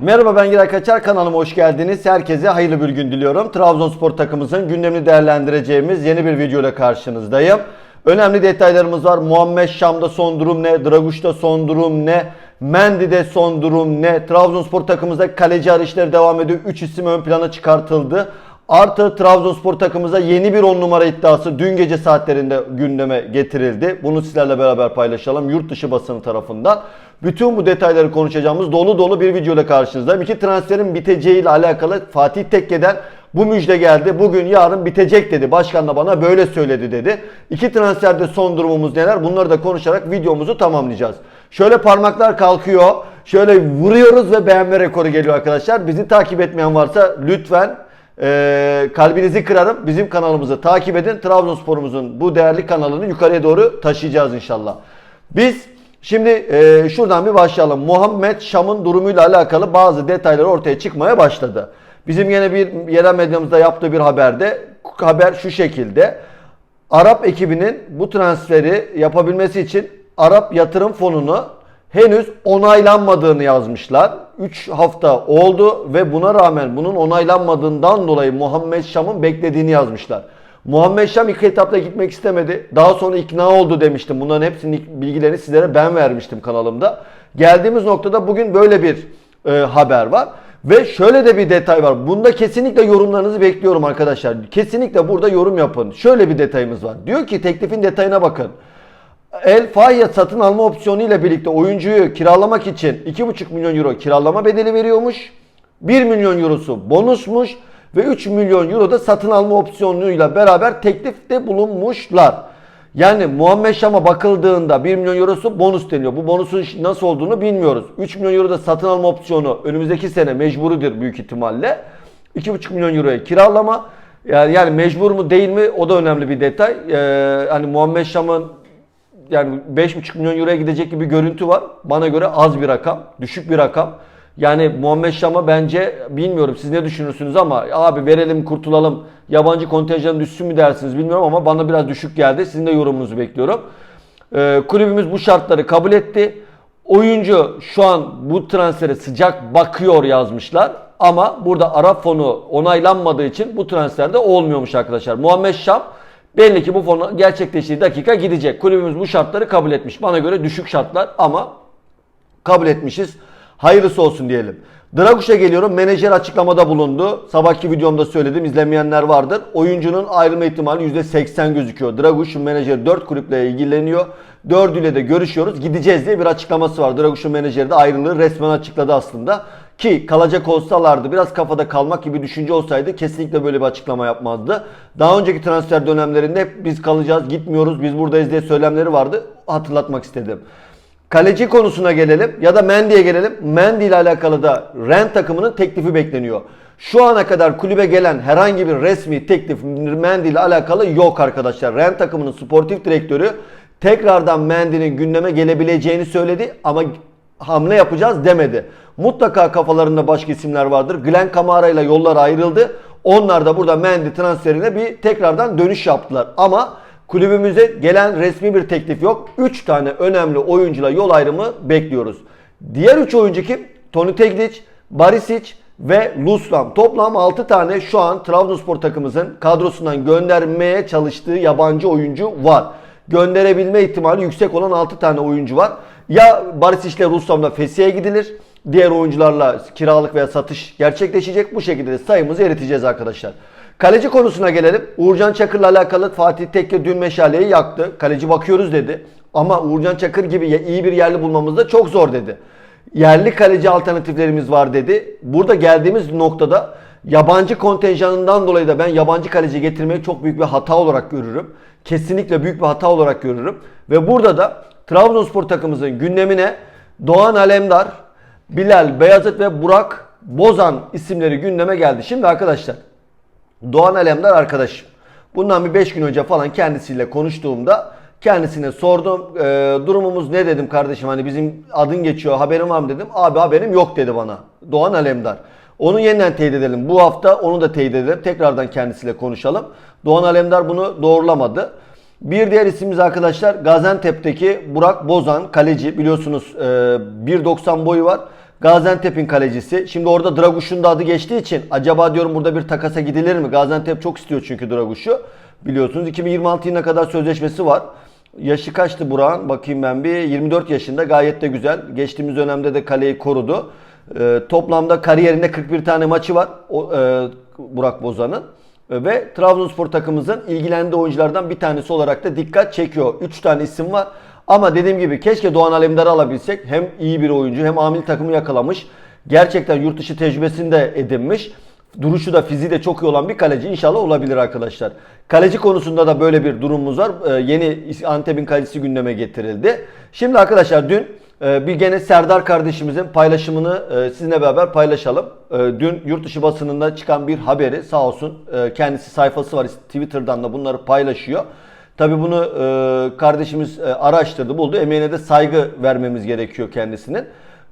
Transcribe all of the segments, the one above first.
Merhaba ben Giray Kaçar kanalıma hoş geldiniz. Herkese hayırlı bir gün diliyorum. Trabzonspor takımımızın gündemini değerlendireceğimiz yeni bir video ile karşınızdayım. Önemli detaylarımız var. Muhammed Şam'da son durum ne? Draguş'ta son durum ne? Mendy'de son durum ne? Trabzonspor takımımızda kaleci arayışları devam ediyor. 3 isim ön plana çıkartıldı. Artı Trabzonspor takımımıza yeni bir 10 numara iddiası dün gece saatlerinde gündeme getirildi. Bunu sizlerle beraber paylaşalım yurt dışı basını tarafından. Bütün bu detayları konuşacağımız dolu dolu bir video ile karşınızdayım. İki transferin biteceği ile alakalı Fatih Tekke'den bu müjde geldi. Bugün yarın bitecek dedi. Başkan da bana böyle söyledi dedi. İki transferde son durumumuz neler? Bunları da konuşarak videomuzu tamamlayacağız. Şöyle parmaklar kalkıyor. Şöyle vuruyoruz ve beğenme rekoru geliyor arkadaşlar. Bizi takip etmeyen varsa lütfen ee, kalbinizi kırarım. Bizim kanalımızı takip edin. Trabzonspor'umuzun bu değerli kanalını yukarıya doğru taşıyacağız inşallah. Biz şimdi e, şuradan bir başlayalım. Muhammed Şam'ın durumuyla alakalı bazı detaylar ortaya çıkmaya başladı. Bizim yine bir yerel medyamızda yaptığı bir haberde haber şu şekilde. Arap ekibinin bu transferi yapabilmesi için Arap Yatırım Fonu'nu henüz onaylanmadığını yazmışlar. 3 hafta oldu ve buna rağmen bunun onaylanmadığından dolayı Muhammed Şam'ın beklediğini yazmışlar. Muhammed Şam ilk etapta gitmek istemedi. Daha sonra ikna oldu demiştim. Bunların hepsinin bilgilerini sizlere ben vermiştim kanalımda. Geldiğimiz noktada bugün böyle bir e, haber var. Ve şöyle de bir detay var. Bunda kesinlikle yorumlarınızı bekliyorum arkadaşlar. Kesinlikle burada yorum yapın. Şöyle bir detayımız var. Diyor ki teklifin detayına bakın. El Fahya satın alma opsiyonu ile birlikte oyuncuyu kiralamak için 2,5 milyon euro kiralama bedeli veriyormuş. 1 milyon eurosu bonusmuş ve 3 milyon euro da satın alma opsiyonuyla beraber teklifte bulunmuşlar. Yani Muhammed Şam'a bakıldığında 1 milyon eurosu bonus deniyor. Bu bonusun nasıl olduğunu bilmiyoruz. 3 milyon euro da satın alma opsiyonu önümüzdeki sene mecburidir büyük ihtimalle. 2,5 milyon euroya kiralama. Yani, yani mecbur mu değil mi o da önemli bir detay. Ee, hani Muhammed Şam'ın yani 5,5 milyon euroya gidecek gibi görüntü var. Bana göre az bir rakam, düşük bir rakam. Yani Muhammed Şam'a bence bilmiyorum siz ne düşünürsünüz ama abi verelim kurtulalım yabancı kontenjanı düşsün mü dersiniz bilmiyorum ama bana biraz düşük geldi. Sizin de yorumunuzu bekliyorum. Ee, kulübümüz bu şartları kabul etti. Oyuncu şu an bu transfere sıcak bakıyor yazmışlar. Ama burada Arap fonu onaylanmadığı için bu transferde olmuyormuş arkadaşlar. Muhammed Şam belli ki bu fonu gerçekleştiği dakika gidecek. Kulübümüz bu şartları kabul etmiş. Bana göre düşük şartlar ama kabul etmişiz. Hayırlısı olsun diyelim. Draguş'a geliyorum. Menajer açıklamada bulundu. Sabahki videomda söyledim. izlemeyenler vardır. Oyuncunun ayrılma ihtimali %80 gözüküyor. Draguş'un menajeri 4 kulüple ilgileniyor. 4'üyle de görüşüyoruz. Gideceğiz diye bir açıklaması var. Draguş'un menajeri de ayrılığı resmen açıkladı aslında. Ki kalacak olsalardı biraz kafada kalmak gibi düşünce olsaydı kesinlikle böyle bir açıklama yapmazdı. Daha önceki transfer dönemlerinde hep biz kalacağız, gitmiyoruz, biz buradayız diye söylemleri vardı. Hatırlatmak istedim. Kaleci konusuna gelelim ya da Mendy'ye gelelim. Mendy ile alakalı da Rent takımının teklifi bekleniyor. Şu ana kadar kulübe gelen herhangi bir resmi teklif Mendy ile alakalı yok arkadaşlar. Rent takımının sportif direktörü tekrardan Mendy'nin gündeme gelebileceğini söyledi ama hamle yapacağız demedi. Mutlaka kafalarında başka isimler vardır. Glenn Kamara ile yollar ayrıldı. Onlar da burada Mendy transferine bir tekrardan dönüş yaptılar. Ama kulübümüze gelen resmi bir teklif yok. 3 tane önemli oyuncuyla yol ayrımı bekliyoruz. Diğer 3 oyuncu kim? Toni Teglic, Barisic ve Luslam. Toplam 6 tane şu an Trabzonspor takımımızın kadrosundan göndermeye çalıştığı yabancı oyuncu var. Gönderebilme ihtimali yüksek olan 6 tane oyuncu var. Ya Barisic ile Ruslam'la Fesiye'ye gidilir. Diğer oyuncularla kiralık veya satış gerçekleşecek. Bu şekilde de sayımızı eriteceğiz arkadaşlar. Kaleci konusuna gelelim. Uğurcan Çakır'la alakalı Fatih Tekke dün meşaleyi yaktı. Kaleci bakıyoruz dedi. Ama Uğurcan Çakır gibi iyi bir yerli bulmamız da çok zor dedi. Yerli kaleci alternatiflerimiz var dedi. Burada geldiğimiz noktada yabancı kontenjanından dolayı da ben yabancı kaleci getirmeyi çok büyük bir hata olarak görürüm. Kesinlikle büyük bir hata olarak görürüm. Ve burada da Trabzonspor takımımızın gündemine Doğan Alemdar, Bilal Beyazıt ve Burak Bozan isimleri gündeme geldi. Şimdi arkadaşlar Doğan Alemdar arkadaşım. Bundan bir 5 gün önce falan kendisiyle konuştuğumda kendisine sordum. E, durumumuz ne dedim kardeşim hani bizim adın geçiyor haberin var mı dedim. Abi haberim yok dedi bana. Doğan Alemdar. Onu yeniden teyit edelim. Bu hafta onu da teyit edelim. Tekrardan kendisiyle konuşalım. Doğan Alemdar bunu doğrulamadı. Bir diğer isimimiz arkadaşlar Gaziantep'teki Burak Bozan kaleci biliyorsunuz e, 1.90 boyu var. Gaziantep'in kalecisi. Şimdi orada Draguş'un da adı geçtiği için acaba diyorum burada bir takasa gidilir mi? Gaziantep çok istiyor çünkü Draguş'u. Biliyorsunuz 2026 yılına kadar sözleşmesi var. Yaşı kaçtı Burak'ın? Bakayım ben bir. 24 yaşında gayet de güzel. Geçtiğimiz dönemde de kaleyi korudu. Ee, toplamda kariyerinde 41 tane maçı var o, e, Burak Bozan'ın. Ve Trabzonspor takımımızın ilgilendiği oyunculardan bir tanesi olarak da dikkat çekiyor. 3 tane isim var. Ama dediğim gibi keşke Doğan Alemdar'ı alabilsek. Hem iyi bir oyuncu hem amil takımı yakalamış. Gerçekten yurt dışı tecrübesini de edinmiş. Duruşu da fiziği de çok iyi olan bir kaleci inşallah olabilir arkadaşlar. Kaleci konusunda da böyle bir durumumuz var. Ee, yeni Antep'in kalecisi gündeme getirildi. Şimdi arkadaşlar dün e, bir gene Serdar kardeşimizin paylaşımını e, sizinle beraber paylaşalım. E, Dün yurt dışı basınında çıkan bir haberi sağ olsun e, kendisi sayfası var Twitter'dan da bunları paylaşıyor. Tabii bunu e, kardeşimiz e, araştırdı, buldu. Emeğine de saygı vermemiz gerekiyor kendisinin.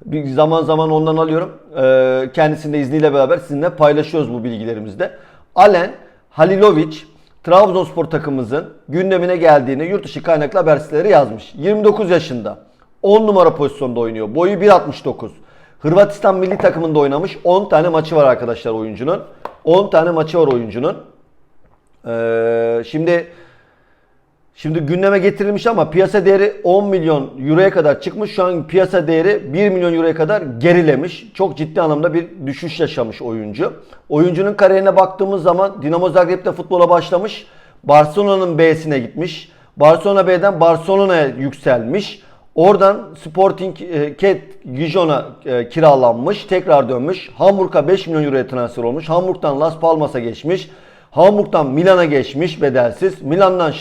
Bir zaman zaman ondan alıyorum. E, kendisinin de izniyle beraber sizinle paylaşıyoruz bu bilgilerimizi de. Alen Halilovic Trabzonspor takımımızın gündemine geldiğini yurt dışı kaynaklı haber siteleri yazmış. 29 yaşında. 10 numara pozisyonda oynuyor. Boyu 1.69. Hırvatistan milli takımında oynamış. 10 tane maçı var arkadaşlar oyuncunun. 10 tane maçı var oyuncunun. Ee, şimdi Şimdi gündeme getirilmiş ama piyasa değeri 10 milyon euroya kadar çıkmış. Şu an piyasa değeri 1 milyon euroya kadar gerilemiş. Çok ciddi anlamda bir düşüş yaşamış oyuncu. Oyuncunun kariyerine baktığımız zaman Dinamo Zagreb'de futbola başlamış. Barcelona'nın B'sine gitmiş. Barcelona B'den Barcelona'ya yükselmiş. Oradan Sporting e, Ket Gijon'a e, kiralanmış. Tekrar dönmüş. Hamburg'a 5 milyon euroya transfer olmuş. Hamburg'dan Las Palmas'a geçmiş. Hamburg'dan Milan'a geçmiş bedelsiz. Milan'dan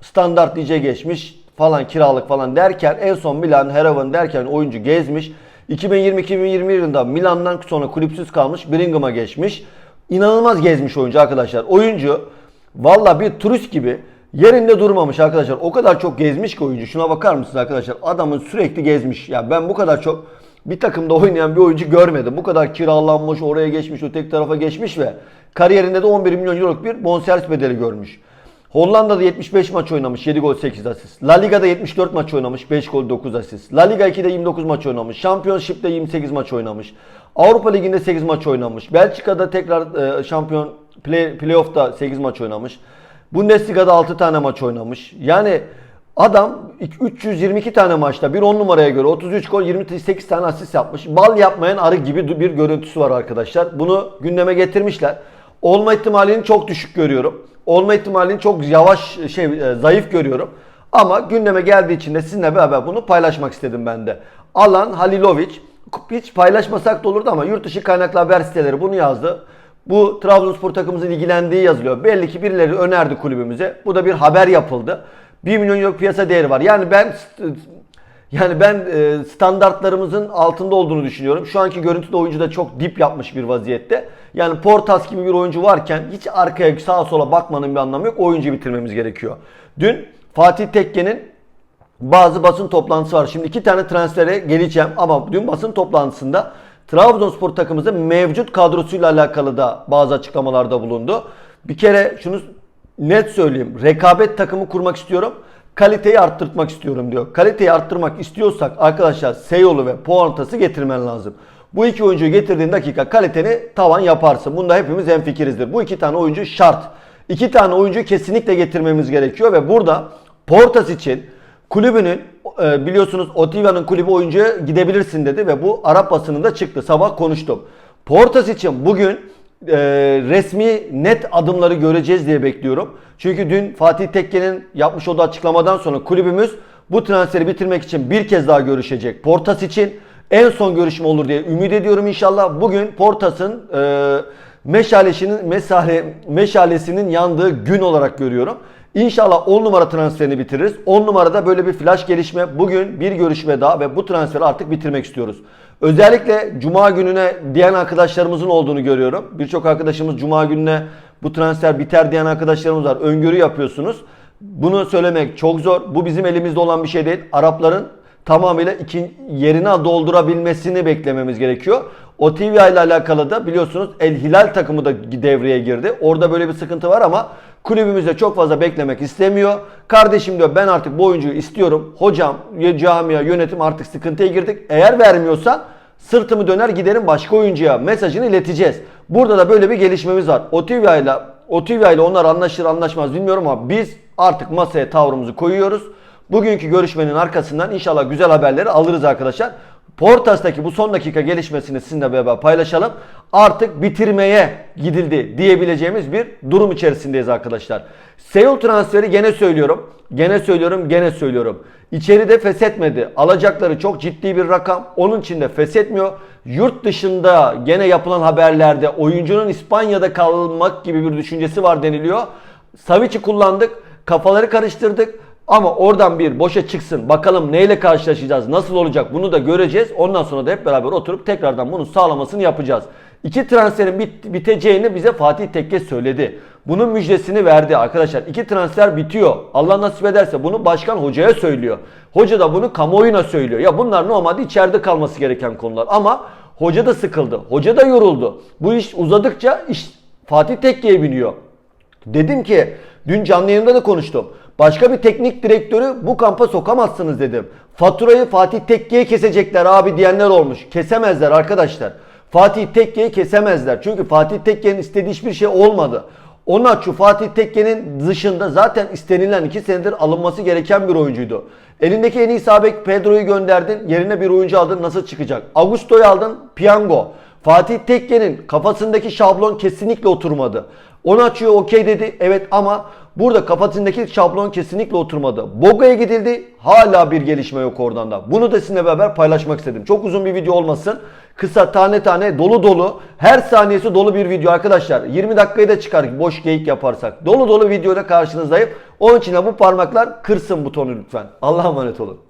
standart lige geçmiş falan kiralık falan derken en son Milan, Heroven derken oyuncu gezmiş. 2020-2021 yılında Milan'dan sonra kulüpsüz kalmış. Birmingham'a geçmiş. İnanılmaz gezmiş oyuncu arkadaşlar. Oyuncu valla bir turist gibi yerinde durmamış arkadaşlar. O kadar çok gezmiş ki oyuncu. Şuna bakar mısınız arkadaşlar? Adamın sürekli gezmiş. Ya ben bu kadar çok bir takımda oynayan bir oyuncu görmedim. Bu kadar kiralanmış, oraya geçmiş, öteki tarafa geçmiş ve kariyerinde de 11 milyon euroluk bir bonservis bedeli görmüş. Hollanda'da 75 maç oynamış, 7 gol 8 asist. La Liga'da 74 maç oynamış, 5 gol 9 asist. La Liga 2'de 29 maç oynamış. Championship'te 28 maç oynamış. Avrupa Ligi'nde 8 maç oynamış. Belçika'da tekrar e, şampiyon play, playoff'ta 8 maç oynamış. Bundesliga'da 6 tane maç oynamış. Yani adam 322 tane maçta bir 10 numaraya göre 33 gol 28 tane asist yapmış. Bal yapmayan arı gibi bir görüntüsü var arkadaşlar. Bunu gündeme getirmişler. Olma ihtimalini çok düşük görüyorum. Olma ihtimalini çok yavaş şey e, zayıf görüyorum. Ama gündeme geldiği için de sizinle beraber bunu paylaşmak istedim ben de. Alan Halilovic hiç paylaşmasak da olurdu ama yurt dışı kaynaklı haber siteleri bunu yazdı. Bu Trabzonspor takımımızın ilgilendiği yazılıyor. Belli ki birileri önerdi kulübümüze. Bu da bir haber yapıldı. 1 milyon euro piyasa değeri var. Yani ben yani ben e, standartlarımızın altında olduğunu düşünüyorum. Şu anki görüntüde oyuncu da çok dip yapmış bir vaziyette. Yani Portas gibi bir oyuncu varken hiç arkaya sağa sola bakmanın bir anlamı yok. Oyuncu bitirmemiz gerekiyor. Dün Fatih Tekke'nin bazı basın toplantısı var. Şimdi iki tane transfere geleceğim ama dün basın toplantısında Trabzonspor takımımızın mevcut kadrosuyla alakalı da bazı açıklamalarda bulundu. Bir kere şunu net söyleyeyim. Rekabet takımı kurmak istiyorum. Kaliteyi arttırmak istiyorum diyor. Kaliteyi arttırmak istiyorsak arkadaşlar Seyolu ve Puantası getirmen lazım. Bu iki oyuncuyu getirdiğin dakika kaliteni tavan yaparsın. Bunda hepimiz hemfikirizdir. Bu iki tane oyuncu şart. İki tane oyuncuyu kesinlikle getirmemiz gerekiyor ve burada Portas için kulübünün e, biliyorsunuz Otivia'nın kulübü oyuncuya gidebilirsin dedi ve bu Arap basınında çıktı. Sabah konuştum. Portas için bugün e, resmi net adımları göreceğiz diye bekliyorum. Çünkü dün Fatih Tekke'nin yapmış olduğu açıklamadan sonra kulübümüz bu transferi bitirmek için bir kez daha görüşecek. Portas için en son görüşme olur diye ümit ediyorum inşallah. Bugün Portas'ın e, meşalesinin mesale, meşalesinin yandığı gün olarak görüyorum. İnşallah 10 numara transferini bitiririz. 10 numarada böyle bir flash gelişme. Bugün bir görüşme daha ve bu transferi artık bitirmek istiyoruz. Özellikle Cuma gününe diyen arkadaşlarımızın olduğunu görüyorum. Birçok arkadaşımız Cuma gününe bu transfer biter diyen arkadaşlarımız var. Öngörü yapıyorsunuz. Bunu söylemek çok zor. Bu bizim elimizde olan bir şey değil. Arapların tamamıyla iki yerine doldurabilmesini beklememiz gerekiyor. Otivia ile alakalı da biliyorsunuz El Hilal takımı da devreye girdi. Orada böyle bir sıkıntı var ama kulübümüzde çok fazla beklemek istemiyor. Kardeşim diyor ben artık bu oyuncuyu istiyorum. Hocam, camia, yönetim artık sıkıntıya girdik. Eğer vermiyorsan Sırtımı döner giderim başka oyuncuya mesajını ileteceğiz. Burada da böyle bir gelişmemiz var. Otivia ile Otivia ile onlar anlaşır anlaşmaz bilmiyorum ama biz artık masaya tavrımızı koyuyoruz. Bugünkü görüşmenin arkasından inşallah güzel haberleri alırız arkadaşlar. Portas'taki bu son dakika gelişmesini sizinle beraber paylaşalım. Artık bitirmeye gidildi diyebileceğimiz bir durum içerisindeyiz arkadaşlar. Seul transferi gene söylüyorum. Gene söylüyorum, gene söylüyorum. İçeride feshetmedi. Alacakları çok ciddi bir rakam. Onun için de feshetmiyor. Yurt dışında gene yapılan haberlerde oyuncunun İspanya'da kalmak gibi bir düşüncesi var deniliyor. Savic'i kullandık. Kafaları karıştırdık. Ama oradan bir boşa çıksın. Bakalım neyle karşılaşacağız, nasıl olacak bunu da göreceğiz. Ondan sonra da hep beraber oturup tekrardan bunun sağlamasını yapacağız. İki transferin bit- biteceğini bize Fatih Tekke söyledi. Bunun müjdesini verdi arkadaşlar. İki transfer bitiyor. Allah nasip ederse bunu başkan hocaya söylüyor. Hoca da bunu kamuoyuna söylüyor. Ya bunlar normalde içeride kalması gereken konular. Ama hoca da sıkıldı. Hoca da yoruldu. Bu iş uzadıkça iş Fatih Tekke'ye biniyor. Dedim ki dün canlı yayında da konuştum. Başka bir teknik direktörü bu kampa sokamazsınız dedim. Faturayı Fatih Tekke'ye kesecekler abi diyenler olmuş. Kesemezler arkadaşlar. Fatih Tekke'yi kesemezler. Çünkü Fatih Tekke'nin istediği hiçbir şey olmadı. Onaçu Fatih Tekke'nin dışında zaten istenilen 2 senedir alınması gereken bir oyuncuydu. Elindeki en iyi sağ bek Pedro'yu gönderdin. Yerine bir oyuncu aldın. Nasıl çıkacak? Augusto'yu aldın. Piyango. Fatih Tekke'nin kafasındaki şablon kesinlikle oturmadı. Onu açıyor okey dedi. Evet ama burada kafasındaki şablon kesinlikle oturmadı. Boga'ya gidildi. Hala bir gelişme yok oradan da. Bunu da sizinle beraber paylaşmak istedim. Çok uzun bir video olmasın. Kısa tane tane dolu dolu her saniyesi dolu bir video arkadaşlar. 20 dakikayı da çıkar boş geyik yaparsak. Dolu dolu videoyla karşınızdayım. Onun için de bu parmaklar kırsın butonu lütfen. Allah'a emanet olun.